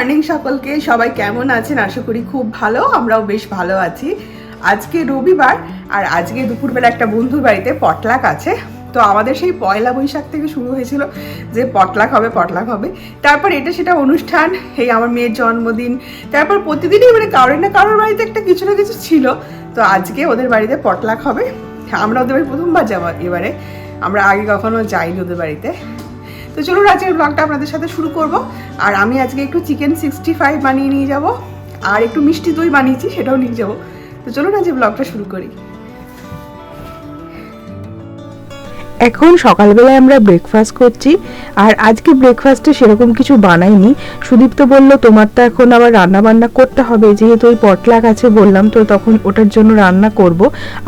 Morning সকলকে, সবাই কেমন আছেন? আশা করি খুব ভালো, আমরাও বেশ ভালো আছি। আজকে রবিবার, আর আজকে দুপুরবেলা একটা বন্ধুর বাড়িতে পটলাক আছে। তো আমাদের সেই পয়লা বৈশাখ থেকে শুরু হয়েছিল যে পটলাক হবে পটলাক হবে। তারপর এটা সেটা অনুষ্ঠান, এই আমার মেয়ের জন্মদিন। তারপর প্রতিদিনই মানে কারোর না কারোর বাড়িতে একটা কিছু না কিছু ছিল। তো আজকে ওদের বাড়িতে পটলাক হবে। আমরা ওদের বাড়ি প্রথমবার যাব এবারে। আমরা আগে কখনো যাইনি ওদের বাড়িতে। তো চলুন আজকের ব্লগটা আপনাদের সাথে শুরু করব। আর আমি আজকে একটু চিকেন সিক্সটি ফাইভ বানিয়ে নিয়ে যাব, আর একটু মিষ্টি দই বানিয়েছি, সেটাও নিয়ে যাব। তো চলুন আজকে ব্লগটা শুরু করি। এখন সকালবেলায় আমরা ব্রেকফাস্ট করছি, আর আজকে ব্রেকফাস্টে সেরকম কিছু বানাইনি। সুদীপ্ত বলল, তোমার তো এখন আবার রান্না বান্না করতে হবে, যেহেতু ওই পটলাক আছে বললাম তো, তখন ওটার জন্য রান্না করব।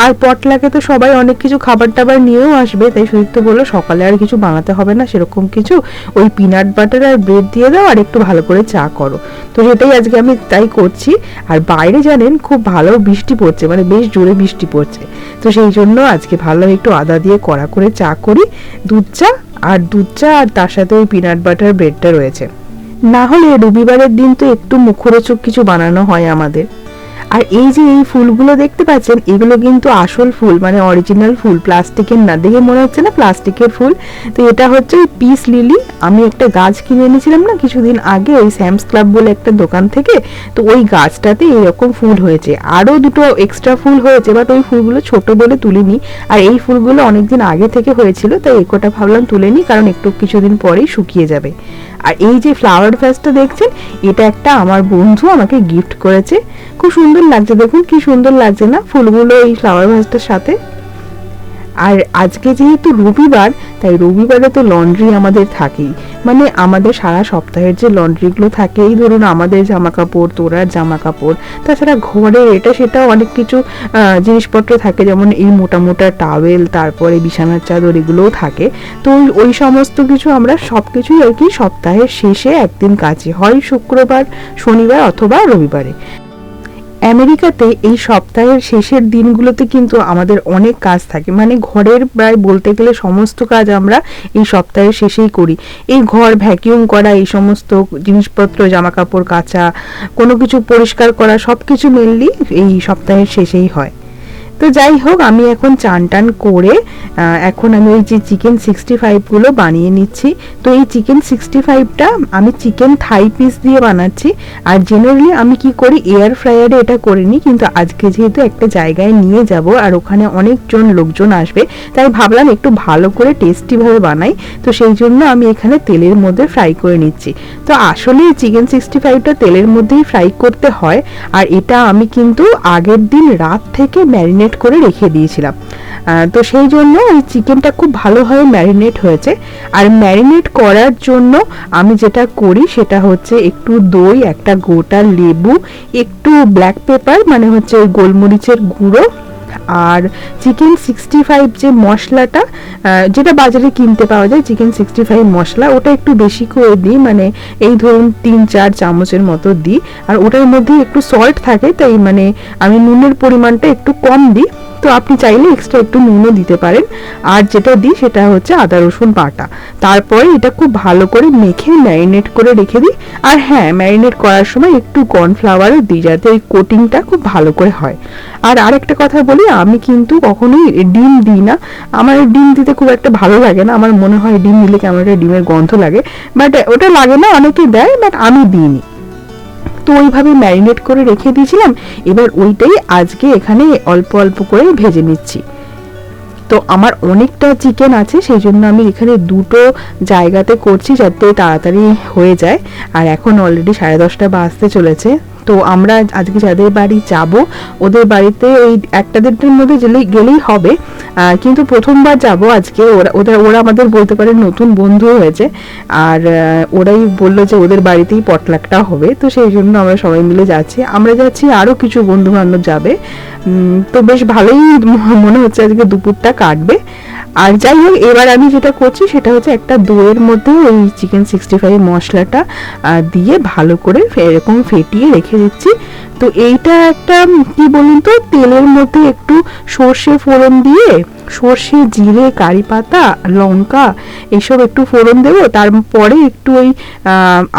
আর পটলাকে তো সবাই অনেক কিছু খাবার টাবার নিয়েও আসবে, তাই সুদীপ্ত বলল, সকালে আর কিছু বানাতে হবে না, সেরকম কিছু। ওই পিনাট বাটার আর ব্রেড দিয়ে দাও, আর একটু ভালো করে চা করো। তো সেটাই আজকে আমি তাই করছি। আর বাইরে জানেন, খুব ভালো বৃষ্টি পড়ছে মানে বেশ জোরে বৃষ্টি পড়ছে। তো সেই জন্য আজকে ভালো একটু আদা দিয়ে কড়া করে চা করি, দুধ চা, আর দুধ চা আর তার সাথে ওই পিনাট বাটার ব্রেডটা রয়েছে। না হলে রবিবারের দিন তো একটু মুখরোচক কিছু বানানো হয় আমাদের। আর এই যে এই ফুলগুলো দেখতে পাচ্ছেন, এগুলো কিন্তু আসল ফুল মানে অরিজিনাল ফুল, প্লাস্টিকের না, দেখে মনে হচ্ছে না প্লাস্টিকের ফুল? তো এটা হচ্ছে ওই পিস লিলি, আমি একটা গাছ কিনে এনেছিলাম না কিছুদিন আগে, ওই স্যামস ক্লাব বলে একটা দোকান থেকে, তো ওই গাছটাতে এরকম ফুল হয়েছে। আরও দুটো এক্সট্রা ফুল হয়েছে বাট ওই ফুলগুলো ছোট বলে তুলিনি। আর এই ফুলগুলো অনেকদিন আগে থেকে হয়েছিল, তাই একটা ভাবলাম তুলে নিই, কারণ একটু কিছুদিন পরেই শুকিয়ে যাবে। আর এই যে ফ্লাওয়ার ভ্যাসটা দেখছেন, এটা একটা আমার বন্ধু আমাকে গিফট করেছে। খুব সুন্দর লাগছে, দেখুন কি সুন্দর লাগছে না? ফুলগুলো এই ফ্লাওয়ার ভ্যাসটার সাথে। আর আজকে যেহেতু রবিবার, তাই রবিবারে তো লন্ড্রি আমাদের থাকেই। মানে আমাদের সারা সপ্তাহের যে লন্ড্রিগুলো থাকে, এই ধরুন আমাদের জামা কাপড় তোরার জামা কাপড় তাছাড়া ঘরের এটা সেটা অনেক কিছু জিনিসপত্র থাকে, যেমন এই মোটা মোটা টাওয়েল তারপরে বিছানার চাদর, এগুলোও থাকে। তো ওই- সমস্ত কিছু আমরা সব কিছুই আর কি সপ্তাহের শেষে একদিন কাচি হয়, শুক্রবার, শনিবার অথবা রবিবারে। আমেরিকাতে এই সপ্তাহের শেষের দিনগুলোতে কিন্তু আমাদের অনেক কাজ থাকে। মানে ঘরের প্রায় বলতে গেলে সমস্ত কাজ আমরা এই সপ্তাহের শেষেই করি। এই ঘর ভ্যাকিউম করা, এই সমস্ত জিনিসপত্র, জামাকাপড় কাচা, কোনো কিছু পরিষ্কার করা সব কিছু মেনলি এই সপ্তাহের শেষেই হয়। তো যাই হোক, আমি এখন চান টান করে এখন আমি ওই যে চিকেন সিক্সটি ফাইভগুলো বানিয়ে নিচ্ছি। তো এই চিকেন সিক্সটি ফাইভটা আমি চিকেন থাই পিস দিয়ে বানাচ্ছি। আর জেনারেলি আমি কি করি এয়ার ফ্রায়ারে এটা করে নিই, কিন্তু আজকে যেহেতু একটা জায়গায় নিয়ে যাব আর ওখানে অনেকজন লোকজন আসবে, তাই ভাবলাম একটু ভালো করে টেস্টিভাবে বানাই। তো সেই জন্য আমি এখানে তেলের মধ্যে ফ্রাই করে নিচ্ছি। তো আসলে চিকেন সিক্সটি ফাইভটা তেলের মধ্যেই ফ্রাই করতে হয়। আর এটা আমি কিন্তু আগের দিন রাত থেকে ম্যারিনেট করে রেখে দিয়েছিলাম। তো সেই জন্য ওই চিকেনটা খুব ভালোভাবে ম্যারিনেট হয়েছে। আর ম্যারিনেট করার জন্য আমি যেটা করি সেটা হচ্ছে একটু দই, একটা গোটা লেবু, একটু ব্ল্যাক পেপার মানে হচ্ছে গোলমরিচের গুঁড়ো আর চিকেন সিক্সটি ফাইভ যে মশলাটা যেটা বাজারে কিনতে পাওয়া যায় চিকেন সিক্সটি ফাইভ মশলা, ওটা একটু বেশি করে দিই মানে এই ধরুন তিন, চার চামচের মতো দিই। আর ওটার মধ্যে একটু সল্ট থাকে, তাই মানে আমি নুনের পরিমাণটা একটু কম দিই। তো আপনি চাইলে এক্সট্রা একটু নুনও দিতে পারেন। আর যেটা দিই সেটা হচ্ছে আদা, রসুন, বাটা। তারপরে এটা খুব ভালো করে মেখে ম্যারিনেট করে রেখে দিই। আর হ্যাঁ ম্যারিনেট করার সময় একটু কর্নফ্লাওয়ারও দিই যাতে ওই কোটিংটা খুব ভালো করে হয়। আর আরেকটা কথা বলি, আমি কিন্তু কখনোই ডিম দিই না। আমার ডিম দিতে খুব একটা ভালো লাগে না। আমার মনে হয় ডিম দিলে কেমন একটা ডিমের গন্ধ লাগে। বাট ওটা লাগে না অনেকে দেয়, বাট আমি দিইনি। তো ওইভাবে ম্যারিনেট করে রেখে দিয়েছিলাম। এবার ওইটাই আজকে এখানে অল্প অল্প করে ভেজে নিচ্ছি। তো আমার অনেকটা চিকেন আছে, সেই জন্য আমি এখানে দুটো জায়গাতে করছি যাতে তাড়াতাড়ি হয়ে যায়। আর এখন অলরেডি সাড়ে দশটা বাজতে চলেছে। তো আমরা আজকে যাদের বাড়ি যাব, ওদের বাড়িতে ওই একটা দেড়টার মধ্যে গেলেই গেলেই হবে। কিন্তু প্রথমবার যাব আজকে, ওরা, ওদের, ওরা আমাদের বলতে পারে নতুন বন্ধু হয়েছে। আর ওরাই বলল যে ওদের বাড়িতেই পটলাকটা হবে। তো সেই জন্য আমরা সবাই মিলে যাচ্ছি। আমরা যাচ্ছি আরও কিছু বন্ধু বান্ধব যাবে তো বেশ ভালোই মনে হচ্ছে আজকে দুপুরটা কাটবে। আর যাই হোক, এবার আমি যেটা করছি সেটা হচ্ছে একটা দইয়ের মধ্যে ওই চিকেন সিক্সটি ফাইভ মশলাটা দিয়ে ভালো করে এরকম ফেটিয়ে রেখে দিচ্ছি। তো এইটা একটা, কি বলুন তো, তেলের মধ্যে একটু সর্ষে ফোড়ন দিয়ে, সর্ষে, জিরে, কারি পাতা, লঙ্কা এসব একটু ফোড়ন দেবো। তারপরে একটু ওই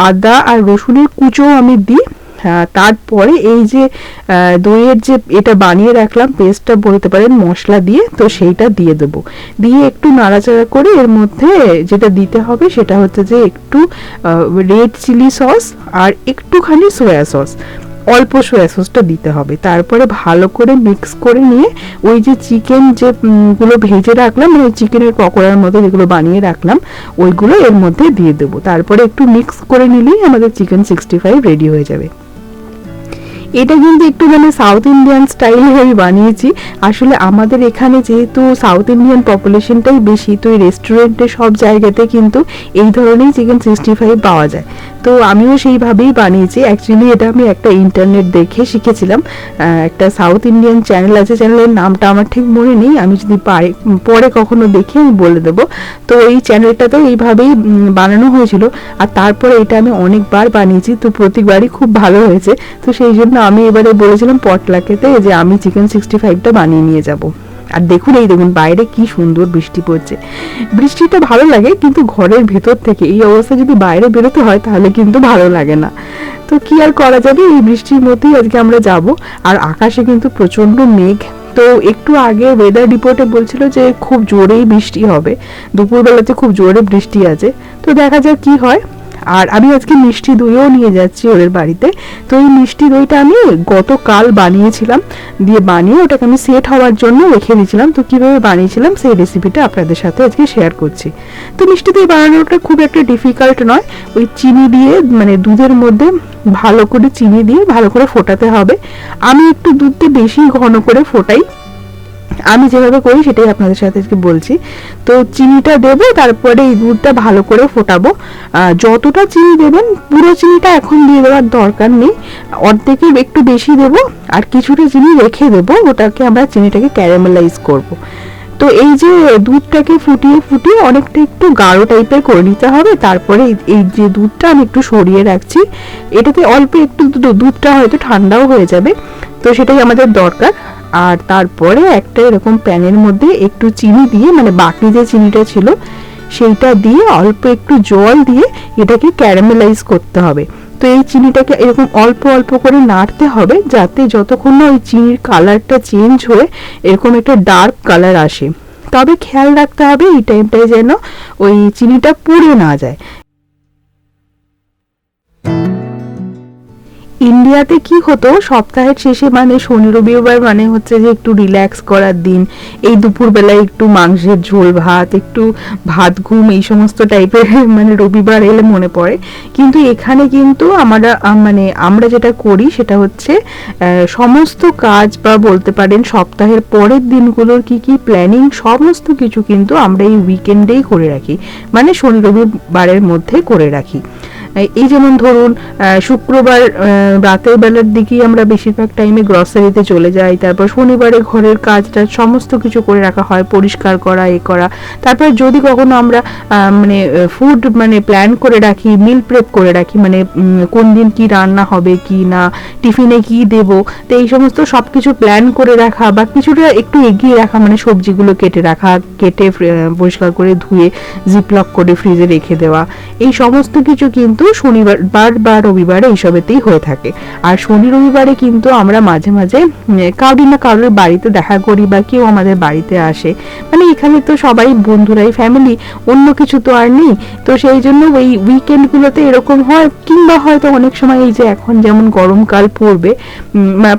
আদা আর রসুনের কুচো আমি দিই। তারপরে এই যে দইয়ের যে এটা বানিয়ে রাখলাম পেস্টটা বলতে পারেন মশলা দিয়ে, তো সেইটা দিয়ে দেবো। দিয়ে একটু নাড়াচাড়া করে এর মধ্যে যেটা দিতে হবে সেটা হচ্ছে যে একটু রেড চিলি সস আর একটুখানি সয়া সস অল্প সয়া সসটা দিতে হবে। তারপরে ভালো করে মিক্স করে নিয়ে ওই যে চিকেন যে গুলো ভেজে রাখলাম মানে চিকেনের পকোড়ার মতো যেগুলো বানিয়ে রাখলাম, ওইগুলো এর মধ্যে দিয়ে দেবো। তারপরে একটু মিক্স করে নিলেই আমাদের চিকেন সিক্সটি ফাইভ রেডি হয়ে যাবে। এটা কিন্তু একটু মানে সাউথ ইন্ডিয়ান স্টাইলে আমি বানিয়েছি। আসলে আমাদের এখানে যেহেতু সাউথ ইন্ডিয়ান পপুলেশনটাই বেশি, তো এই রেস্টুরেন্টে সব জায়গাতে কিন্তু এই ধরনের চিকেন সিক্সটি ফাইভ পাওয়া যায়। তো আমিও সেইভাবেই বানিয়েছি। অ্যাকচুয়ালি এটা আমি একটা ইন্টারনেট দেখে শিখেছিলাম। একটা সাউথ ইন্ডিয়ান চ্যানেল আছে। চ্যানেলের নামটা আমার ঠিক মনে নেই। আমি যদি পারি, পরে কখনো দেখে আমি বলে দেবো। তো এই চ্যানেলটাতেও এইভাবেই বানানো হয়েছিল। আর তারপরে এটা আমি অনেকবার বানিয়েছি। তো প্রতিবারই খুব ভালো হয়েছে। তো সেই জন্য আমি এবারে বলেছিলাম পটলাকেতে যে আমি চিকেন সিক্সটি ফাইভটা বানিয়ে নিয়ে যাব। আর দেখুন এই দেখুন, বাইরে কি সুন্দর বৃষ্টি পড়ছে। বৃষ্টিটা ভালো লাগে, কিন্তু ঘরের ভেতর থেকে এই অবস্থা যদি বাইরে বেরোতে হয়, তাহলে কিন্তু ভালো লাগে না। তো কি আর করা যাবে? এই বৃষ্টির মধ্যেই আজকে আমরা যাব। আর আকাশে কিন্তু প্রচণ্ড মেঘ। তো একটু আগে ওয়েদার রিপোর্টে বলছিল যে খুব জোরেই বৃষ্টি হবে। দুপুরবেলাতে খুব জোরে বৃষ্টি আছে। তো দেখা যাক কি হয়। আর আমি আজকে মিষ্টি দইও নিয়ে যাচ্ছি ওদের বাড়িতে। তো এই মিষ্টি দইটা আমি গতকাল বানিয়েছিলাম। দিয়ে বানিয়ে ওটাকে আমি সেট হওয়ার জন্য রেখে দিয়েছিলাম। তো কীভাবে বানিয়েছিলাম সেই রেসিপিটা আপনাদের সাথে আজকে শেয়ার করছি। তো মিষ্টি দই বানানোটা খুব একটা ডিফিকাল্ট নয়। ওই চিনি দিয়ে মানে দুধের মধ্যে ভালো করে চিনি দিয়ে ভালো করে ফোটাতে হবে। আমি একটু দুধটা বেশি ঘন করে ফোটাই। আমি যেভাবে করি সেটাই আপনাদের সাথে আজকে বলছি। তো চিনিটা দেবো, তারপরে এই দুধটা ভালো করে ফোটাবো। যতটা চিনি দেবেন, পুরো চিনিটা এখন দিয়ে দেওয়ার দরকার নেই। অর্ধেকের একটু বেশি দেবো, আর কিছুটা চিনি রেখে দেবো, ওটাকে আমরা চিনিটাকে ক্যারামেলাইজ করব। তো এই যে দুধটাকে ফুটিয়ে ফুটিয়ে অনেকটা একটু গাঢ় টাইপের করে নিতে হবে, তারপরে এই- যে দুধটা আমি একটু সরিয়ে রাখছি, এটাতে অল্প একটু দুধটা হয়তো ঠান্ডাও হয়ে যাবে, তো সেটাই আমাদের দরকার। আর তারপরে একটা এরকম প্যানের মধ্যে একটু চিনি দিয়ে মানে বাকি যে চিনিটা ছিল, সেইটা দিয়ে অল্প একটু জল দিয়ে এটাকে ক্যারামেলাইজ করতে হবে। তো এই চিনিটাকে এরকম অল্প অল্প করে নাড়তে হবে যাতে যতক্ষণ না ওই চিনির কালারটা চেঞ্জ হয়ে এরকম একটা ডার্ক কালার আসে। তবে খেয়াল রাখতে হবে এই টাইমটায় যেন ওই চিনিটা পুড়ে না যায়। ইন্ডিয়াতে কি হতো? সপ্তাহের শেষে মানে শনি, রবিবার মানে হচ্ছে যে একটু রিল্যাক্স করার দিন। এই দুপুরবেলায় একটু মাংসের ঝোল, ভাত, একটু ভাত, ঘুম, এই সমস্ত টাইপের মানে রবিবার এলে মনে পড়ে। কিন্তু এখানে কিন্তু আমরা মানে আমরা যেটা করি সেটা হচ্ছে সমস্ত কাজ বা বলতে পারেন সপ্তাহের পরের দিনগুলোর কি কি প্ল্যানিং সমস্ত কিছু কিন্তু আমরা এই উইকেন্ডেই করে রাখি। মানে শনি, রবিবারের মধ্যে করে রাখি। এই যেমন ধরুন শুক্রবার রাতের বেলার দিকেই আমরা বেশিরভাগ টাইমে গ্রসারিতে চলে যাই, তারপর শনিবারে ঘরের কাজটা সমস্ত কিছু করে রাখা হয়, পরিষ্কার করা, এ করা। তারপর যদি কখনো আমরা মানে ফুড মানে প্ল্যান করে রাখি মিল প্রেপ করে রাখি মানে কোন দিন কি রান্না হবে, কি না টিফিনে কি দেব, তো এই সমস্ত সব কিছু প্ল্যান করে রাখা বা কিছুটা একটু এগিয়ে রাখা মানে সবজিগুলো কেটে রাখা, কেটে পরিষ্কার করে ধুয়ে জিপলক করে ফ্রিজে রেখে দেওয়া। এই সমস্ত কিছু কিন্তু শনিবার বার বা রবিবারে এইসবেতেই হয়ে থাকে। আর শনি রবিবারে কিন্তু আমরা মাঝে মাঝে কারোর না কারোর বাড়িতে দেখা করি বা কেউ আমাদের বাড়িতে আসে। মানে এখানে তো সবাই বন্ধুরাই ফ্যামিলি অন্য কিছু তো আর নেই। তো সেই জন্য ওই উইকেন্ডগুলোতে এরকম হয়, কিংবা হয়তো অনেক সময় এই যে এখন যেমন গরমকাল পড়বে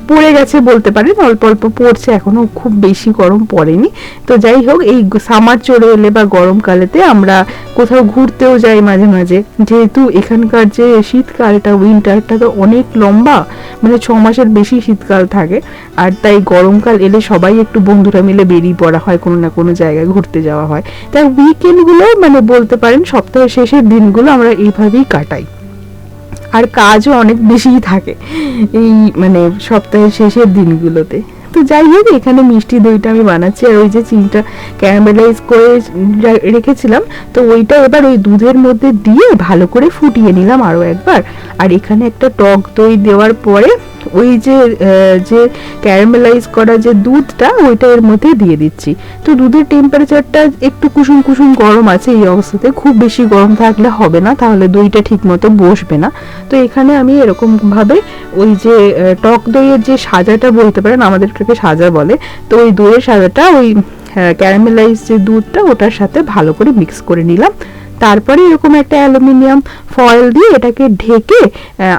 পড়ে গেছে বলতে পারেন, অল্প অল্প পড়ছে, এখনও খুব বেশি গরম পড়েনি। তো যাই হোক, এই সামার চলে এলে বা গরমকালেতে আমরা কোথাও ঘুরতেও যাই মাঝে মাঝে। যেহেতু এখানকার যে শীতকালটা উইন্টারটা তো অনেক লম্বা মানে ছ মাসের বেশি শীতকাল থাকে। আর তাই গরমকাল এলে সবাই একটু বন্ধুরা মিলে বেরিয়ে পড়া হয়, কোনো না কোনো জায়গায় ঘুরতে যাওয়া হয়। তাই উইকেন্ডগুলো মানে বলতে পারেন সপ্তাহের শেষের দিনগুলো আমরা এইভাবেই কাটাই। আর কাজও অনেক বেশিই থাকে এই মানে সপ্তাহের শেষের দিনগুলোতে। তো যাই হোক, এখানে মিষ্টি দইটা আমি বানাচ্ছি আর ওই যে চিনিটা ক্যারামেলাইজ করে রেখেছিলাম। তো ওইটা এবার ওই দুধের মধ্যে দিয়ে ভালো করে ফুটিয়ে নিলাম আরও একবার। আর এখানে একটা টক দই দেওয়ার পরে ওই যে যে ক্যারামেলাইজ করা যে দুধটা, ওইটা এর মধ্যে দিয়ে দিচ্ছি। তো দুধের টেম্পারেচারটা একটু কুসুম কুসুম গরম আছে এই অবস্থাতে। খুব বেশি গরম থাকলে হবে না, তাহলে দইটা ঠিক মতো বসবে না। তো এখানে আমি এরকম ভাবে ওই যে টক দইয়ের যে সাজাটা বলতে পারেন আমাদের আমাদেরটাকে সাজা বলে, তো ওই দইয়ের সাজাটা, ওই ক্যারামেলাইজ যে দুধটা, ওটার সাথে ভালো করে মিক্স করে নিলাম। তারপরে এরকম একটা অ্যালুমিনিয়াম ফয়েল দিয়ে এটাকে ঢেকে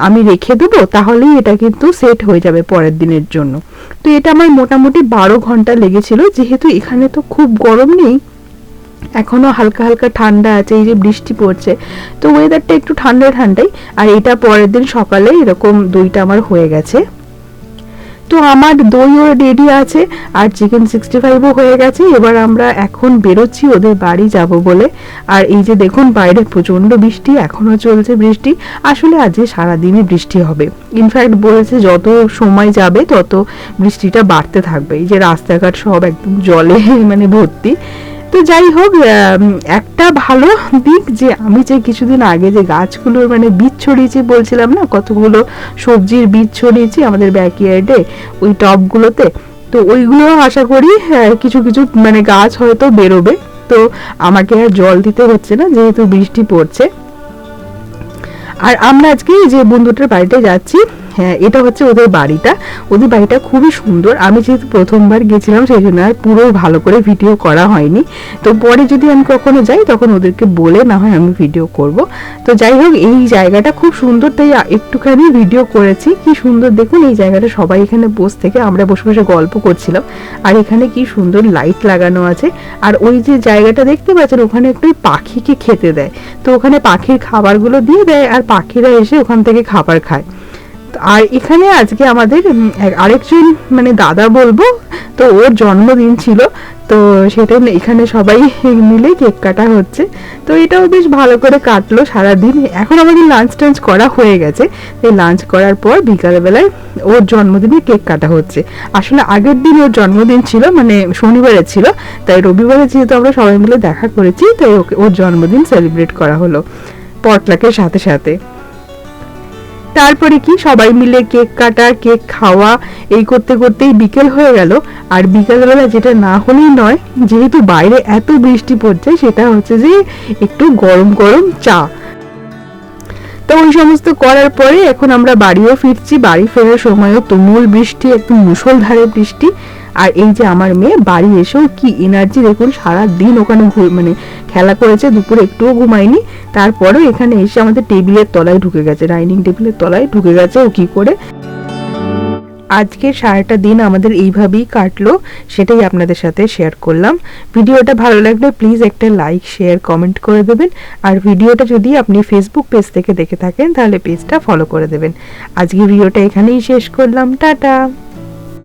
আমি রেখে দেবো, তাহলেই এটা কিন্তু সেট হয়ে যাবে পরের দিনের জন্য। তো এটা আমার মোটামুটি বারো ঘণ্টা লেগেছিল, যেহেতু এখানে তো খুব গরম নেই, এখনও হালকা হালকা ঠান্ডা আছে, এই যে বৃষ্টি পড়ছে। তো ওয়েদারটা একটু ঠান্ডা ঠান্ডাই, আর এটা পরের দিন সকালে এরকম দইটা আমার হয়ে গেছে। তো আমার দইও রেডি আছে আর চিকেন সিক্সটি ফাইভও হয়ে গেছে। এবার আমরা এখন বেরোচ্ছি, ওদের বাড়ি যাব বলে। আর এই যে দেখুন, বাইরে প্রচণ্ড বৃষ্টি, এখনও চলছে বৃষ্টি। আসলে আজকে সারাদিনই বৃষ্টি হবে। ইনফ্যাক্ট বলেছে যত সময় যাবে, তত বৃষ্টিটা বাড়তে থাকবে। এই যে রাস্তাঘাট সব একদম জলে মানে ভর্তি। তো যাই হোক একটা ভালো দিক যে আমি যে কিছুদিন আগে যে গাছগুলোর মানে বীজ ছড়িয়েছি বলছিলাম না, কতগুলো সবজির বীজ ছড়িয়েছি আমাদের ব্যাকইয়ার্ডে, ওই টবগুলোতে, তো ওইগুলো আশা করি কিছু কিছু মানে গাছ হয়তো বেরোবে। তো আমাকে আর জল দিতে হচ্ছে না, যেহেতু বৃষ্টি পড়ছে। আর আমরা আজকে যে বন্ধুটার বাড়িতে যাচ্ছি হ্যাঁ এটা হচ্ছে ওদের বাড়িটা। ওদের বাড়িটা খুবই সুন্দর। আমি যেহেতু প্রথমবার গেছিলাম, সেই জন্য আর পুরো ভালো করে ভিডিও করা হয়নি। তো পরে যদি আমি কখনো যাই, তখন ওদেরকে বলে না হয় আমি ভিডিও করব। তো যাই হোক, এই জায়গাটা খুব সুন্দর, তাই একটুখানি ভিডিও করেছি। কি সুন্দর, দেখুন, এই জায়গাটা সবাই এখানে বসে থেকে আমরা বসে বসে গল্প করছিলাম। আর এখানে কি সুন্দর লাইট লাগানো আছে। আর ওই যে জায়গাটা দেখতে পাচ্ছেন, ওখানে একটু পাখিকে খেতে দেয়। তো ওখানে পাখির খাবারগুলো দিয়ে দেয়, আর পাখিরা এসে ওখান থেকে খাবার খায়। আর এখানে আজকে আমাদের আরেকজন মানে দাদা বলব, তো ওর জন্মদিন ছিল, তো সেটা এখানে সবাই মিলে কেক কাটা হচ্ছে। তো এটাও বেশ ভালো করে কাটলো সারাদিন। এখন আমাদের লাঞ্চ টাঞ্চ করা হয়ে গেছে। এই লাঞ্চ করার পর বিকালবেলায় ওর জন্মদিনে কেক কাটা হচ্ছে। আসলে আগের দিন ওর জন্মদিন ছিল মানে শনিবারে ছিল, তাই রবিবারে যেহেতু আমরা সবাই মিলে দেখা করেছি, তাই ওকে, ওর জন্মদিন সেলিব্রেট করা হলো। পটলাকের সাথে সাথে। তারপরে কি? সবাই মিলে কেক কাটা, কেক খাওয়া, এই করতে করতেই বিকেল হয়ে গেল। আর বিকেলবেলা যেটা না হলেই নয়, যেহেতু বাইরে এত বৃষ্টি পড়ছে, সেটা হচ্ছে যে একটু গরম গরম চা। তো ওই সমস্ত করার পরে এখন আমরা বাড়িও ফিরছি। বাড়ি ফেরার সময়ও তুমুল বৃষ্টি একদম মুষলধারে বৃষ্টি। আর এই যে আমার মেয়ে, বাড়ি এসেও কি এনার্জি দেখুন সারা দিন ওখানে মানে খেলা করেছে, দুপুরে একটুও ঘুমায়নি। তারপরেও এখানে এসে আমাদের টেবিলের তলায় ঢুকে গেছে, ডাইনিং টেবিলের তলায় ঢুকে গেছে ও কি করে। আজকে সারাটা দিন আমাদের এইভাবেই কাটলো, সেটাই আপনাদের সাথে শেয়ার করলাম। ভিডিওটা ভালো লাগলে প্লিজ একটা লাইক শেয়ার কমেন্ট করে দেবেন। আর ভিডিওটা যদি আপনি ফেসবুক পেজ থেকে দেখে থাকেন, তাহলে পেজটা ফলো করে দেবেন। আজকে ভিডিওটা এখানেই শেষ করলাম, টাটা!